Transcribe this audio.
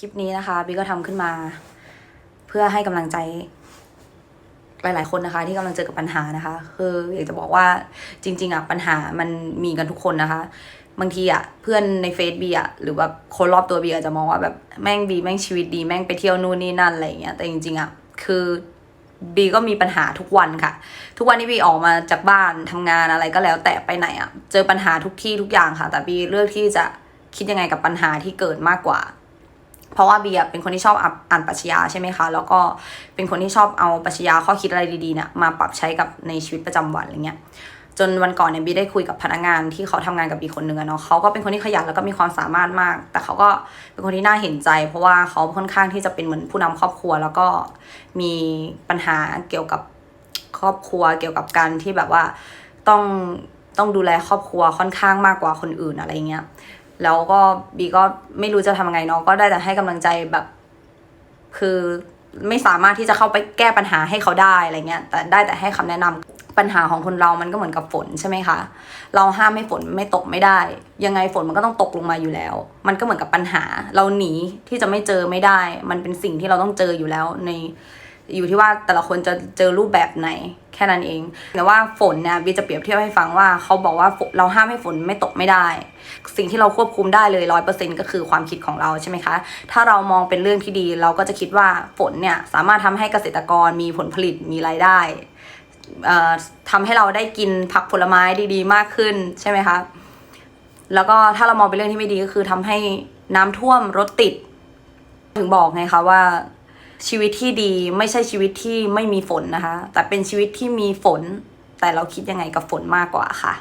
คลิปนี้นะคะบีก็ทำขึ้นมา เพื่อให้กำลังใจ หลาย ๆ คนนะคะ ที่กำลังเจอกับปัญหานะคะ คืออยากจะบอกว่าจริง ๆอะปัญหามันมีกันทุกคนนะคะ บางทีอะเพื่อนในเฟซบีอะหรือว่าคนรอบตัวบีอาจจะมองว่าแบบแม่งบีแม่งชีวิตดีแม่งไปเที่ยวนู่นนี่นั่นอะไรอย่างเงี้ยแต่จริง ๆ อะ คือบีก็มีปัญหาทุกวันค่ะ ทุกวันที่บีออกมาจากบ้านทำงานอะไรก็แล้ว แต่ไปไหนอะ เจอปัญหาทุกที่ทุกอย่างค่ะ แต่บีเลือกที่จะคิดยังไงกับปัญหาที่เกิดมากกว่า เพราะว่าเบีอะเป็นคนที่ชอบอ่านปรัชญาใช่ไหมคะ แล้วก็เป็นคนที่ชอบเอาปรัชญาข้อคิดอะไรดีๆเนี่ยมาปรับใช้กับในชีวิตประจำวันอะไรเงี้ยจนวันก่อนเนี่ยบีได้คุยกับพนักงานที่เขาทำงานกับบีคนหนึ่งอะเนาะเขาก็เป็นคนที่ขยันแล้วก็มีความสามารถมาก แต่เขาก็เป็นคนที่น่าเห็นใจ เพราะว่าเขาค่อนข้างที่จะเป็นเหมือนผู้นำครอบครัว แล้วก็มีปัญหาเกี่ยวกับครอบครัว เกี่ยวกับการที่แบบว่าต้องต้องดูแลครอบครัวค่อนข้างมากกว่าคนอื่นอะไรเงี้ย แล้วก็บีก็ไม่รู้จะทำไงเนาะก็ได้แต่ให้กำลังใจแบบ คือไม่สามารถที่จะเข้าไปแก้ปัญหาให้เขาได้อะไรเงี้ย แต่ได้แต่ให้คำแนะนำปัญหาของคนเรามันก็เหมือนกับฝนใช่ไหมคะ เราห้ามให้ฝนไม่ตกไม่ได้ ยังไงฝนมันก็ต้องตกลงมาอยู่แล้ว มันก็เหมือนกับปัญหา เราหนีที่จะไม่เจอไม่ได้ มันเป็นสิ่งที่เราต้องเจออยู่แล้วใน อยู่ที่ว่าแต่ละคนจะเจอรูปแบบไหนแค่นั้นเอง แต่ว่าฝนเนี่ยบีจะเปรียบเทียบให้ฟังว่าเขาบอกว่าเราห้ามให้ฝนไม่ตกไม่ได้ สิ่งที่เราควบคุมได้เลยร้อยเปอร์เซ็นก็คือความคิดของเราใช่ไหมคะ ถ้าเรามองเป็นเรื่องที่ดี เราก็จะคิดว่าฝนเนี่ยสามารถทำให้เกษตรกรมีผลผลิตมีรายได้เอ่อทำให้เราได้กินผักผลไม้ดีๆ มากขึ้นใช่ไหมคะ แล้วก็ถ้าเรามองเป็นเรื่องที่ไม่ดีก็คือทำให้น้ำท่วมรถติด ถึงบอกไงคะว่า ชีวิตที่ดีไม่ใช่ชีวิตที่ไม่มีฝนนะคะ แต่เป็นชีวิตที่มีฝน แต่เราคิดยังไงกับฝนมากกว่าค่ะ